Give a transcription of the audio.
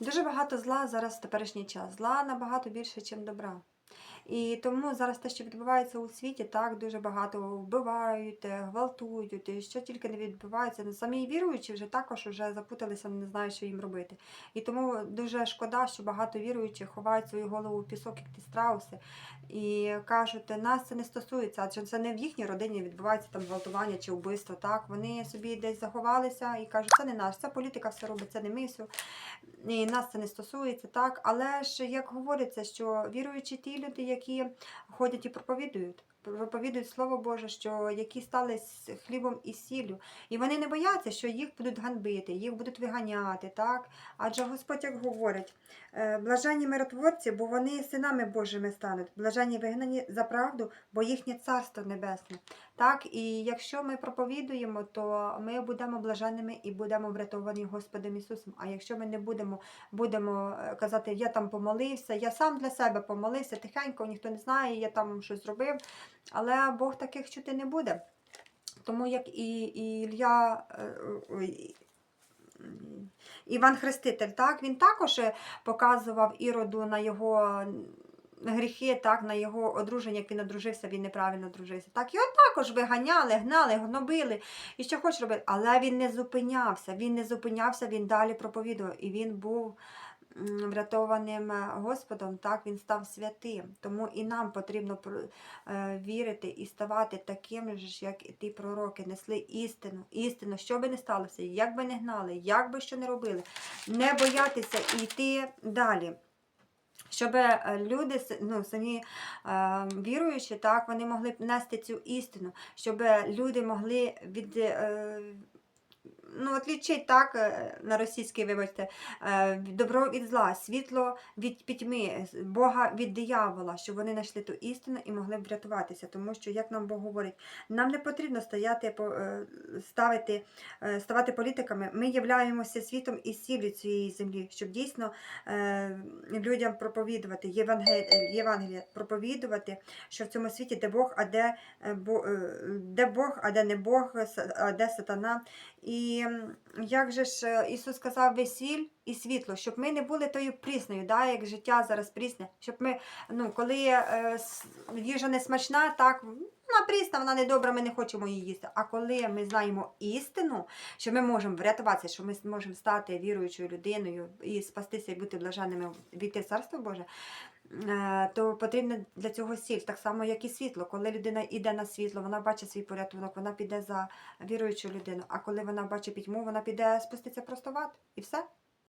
Дуже багато зла зараз в теперішній час. Зла набагато більше, ніж добра. І тому зараз те, що відбувається у світі, так дуже багато вбивають, е, гвалтують, що тільки не відбувається. Ну, Самі віруючі вже також вже запуталися, не знають, що їм робити. І тому дуже шкода, що багато віруючих ховають свою голову в пісок, як ті страуси, і кажуть, нас це не стосується, адже це не в їхній родині відбувається там гвалтування чи вбивство. Так вони собі десь заховалися і кажуть, це не наш, це політика все робить, це не ми все. І нас це не стосується, так. Але ж як говориться, що віруючі ті люди, які ходять і проповідують. Проповідують Слово Боже, що які стали хлібом і сіллю. І вони не бояться, що їх будуть ганбити, їх будуть виганяти. так? Адже Господь як говорить, е, блаженні миротворці, бо вони синами Божими стануть, блаженні вигнані за правду, бо їхнє царство небесне. Так, і якщо ми проповідуємо, то ми будемо блаженними і будемо врятовані Господом Ісусом. А якщо ми не будемо, будемо е, казати, я там помолився, я сам для себе помолився, тихенько, ніхто не знає, я там щось зробив, але Бог таких чути не буде. Тому як і, і Ілля. е, Іван Хреститель, так, він також е, показував Іроду на його гріхи, так, на його одруження, як він одружився, він неправильно одружився. Так, його також виганяли, гнали, гнобили і що хоч робити. Але він не зупинявся. Він не зупинявся, він далі проповідував. І він був врятованим е, Господом, так, він став святим. Тому і нам потрібно е, вірити і ставати таким ж, як і ті пророки, несли істину, істину, що би не сталося, як би не гнали, як би що не робили, не боятися і йти далі. Щоб е, люди ну, самі е, віруючі, так, вони могли б нести цю істину, щоб люди могли від. Ну, от лічить так е, на російській, вибачте, е, добро від зла, світло від пітьми, Бога від диявола, щоб вони знайшли ту істину і могли б врятуватися. Тому що, як нам Бог говорить, нам не потрібно стояти, е, ставити, ставати політиками. Ми являємося світом і сіллю цієї землі, щоб дійсно людям проповідувати Євангелія, Євангелія, проповідувати, що в цьому світі де Бог, а де, де Бог, а де не Бог, а де сатана. І м, як же ж е, Ісус сказав весіль і світло, щоб ми не були тою прісною, да, як життя зараз прісне, щоб ми, ну, коли е, їжа не смачна, так. Вона прісна, вона недобра, ми не хочемо її їсти. А коли ми знаємо істину, що ми можемо врятуватися, що ми можемо стати віруючою людиною і спастися і бути блаженними війти в Царство Боже, то потрібна для цього сіль, так само, як і світло. Коли людина йде на світло, вона бачить свій порятунок, вона піде за віруючу людину. А коли вона бачить пітьму, вона піде спуститься просто в ад. І все.